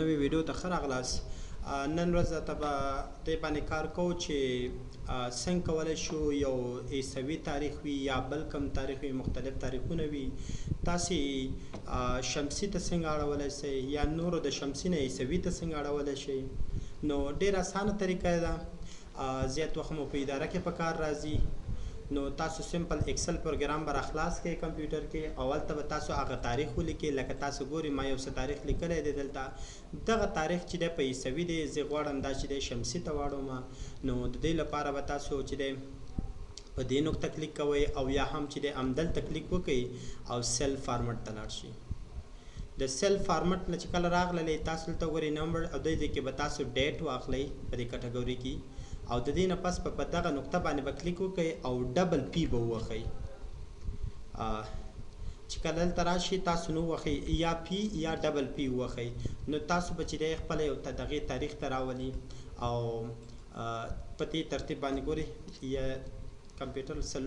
نوې ویډیو ته ښه راغلاست. نن ورځ ته به دې باندې کار کوو چې څنګه کولی شو یو عیسوي تاریخ وي یا بل کوم تاریخ وي مختلف تاریخونه وي. تاسې شمسي ته څنګه اړولی شئ یا نورو د شمسي نه عیسوي ته څنګه اړولی شئ؟ نو ډېره اسانه طریقه ده. زیات وخت مو په اداره کې په کار راځي نو تاسو سمپل اکسل پروګرام بر اخلاص کې کمپیوټر کې. اول ته تاسو هغه تاریخ ولیکئ لکه تاسو ګوري ما یو څه تاریخ لیکلی دی دلته. دغه تاریخ چې دی په عیسوي دی زه غواړم دا چې دی شمسي ته واړوم. نو د دې لپاره به تاسو چې دی په دې نقطه کلیک کوئ او یا هم چې دی همدلته کلیک وکئ او سیل فارمټ ته لاړ شئ. د سیل فارمټ نه چې کله راغلی تاسو دلته ګورئ نمبر او دې کې به تاسو ډیټ واخلئ په دې کټګوري کې او د دې نه پس په دغه نقطه باندې به کلیک وکړئ او ډبل پی به ووهئ. چې کله دلته راشي تاسو نو وخی یا پی یا ډبل پی وخی نو تاسو به چې د خپل یو دغه تاریخ ته راولي. او په دې ترتیب باندې ګوري یا کمپیوټر سره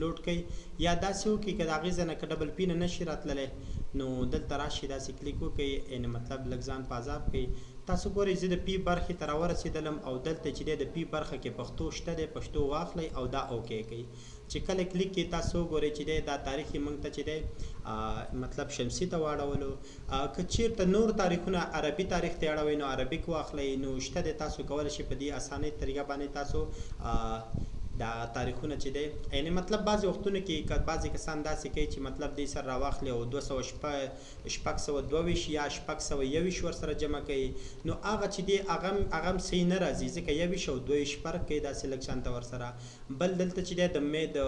لوډ کړئ. یا داسې وکړئ که د هغې ځای نه که ډبل پی نه نشي راتللی نو دلته راشي داسې کلیک وکړئ یعنې مطلب لږ ځان په عذاب کړئ تاسو ګورئ زه د پی برخې ته راورسېدلم او دلته چې دی د پی برخه کې پښتو شته دی پښتو واخلئ او دا اوکې کړئ چې کله کلیک کې تاسو ګورئ چې دی دا تاریخ یې موږ ته چې دی مطلب شمسي ته واړولو. که چیرته نور تاریخونه عربي تاریخ ته اړوئ نو عربیک واخلئ. نو شته دی تاسو کولی شئ په دې اسانۍ طریقه باندې تاسو دا تاریخونه چې دی. یعنی مطلب بعضې وختونو کې بعضې کسان داسې کوي چې مطلب دې سره راواخلي او دوه سوه شپږ سوه دوه یا شپږ سوه یو ویشت ورسره جمع کوي. نو هغه چې دی هغه هغه صحیح نه راځي. ځکه یو ویشت او دوه فرق کوي داسې لږ شانته ورسره بل دلته چې دی د مې د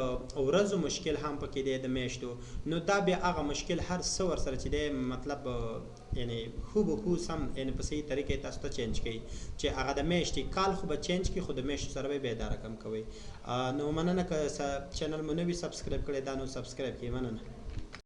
ورځو مشکل هم پکې دی د میاشتو. نو دا بیا هغه مشکل هر څه ورسره چې دی مطلب یعنی خو به خو سم یعنی په صحیح طریقې تاسو ته چینج کړئ چې هغه د میاشتې کال خو به چینج کړي خو د میاشتو سره به بیا دا رقم کوئ. نو مننه که چینل مو نه وي سبسکرایب کړی دا نو سبسکرایب کړئ مننه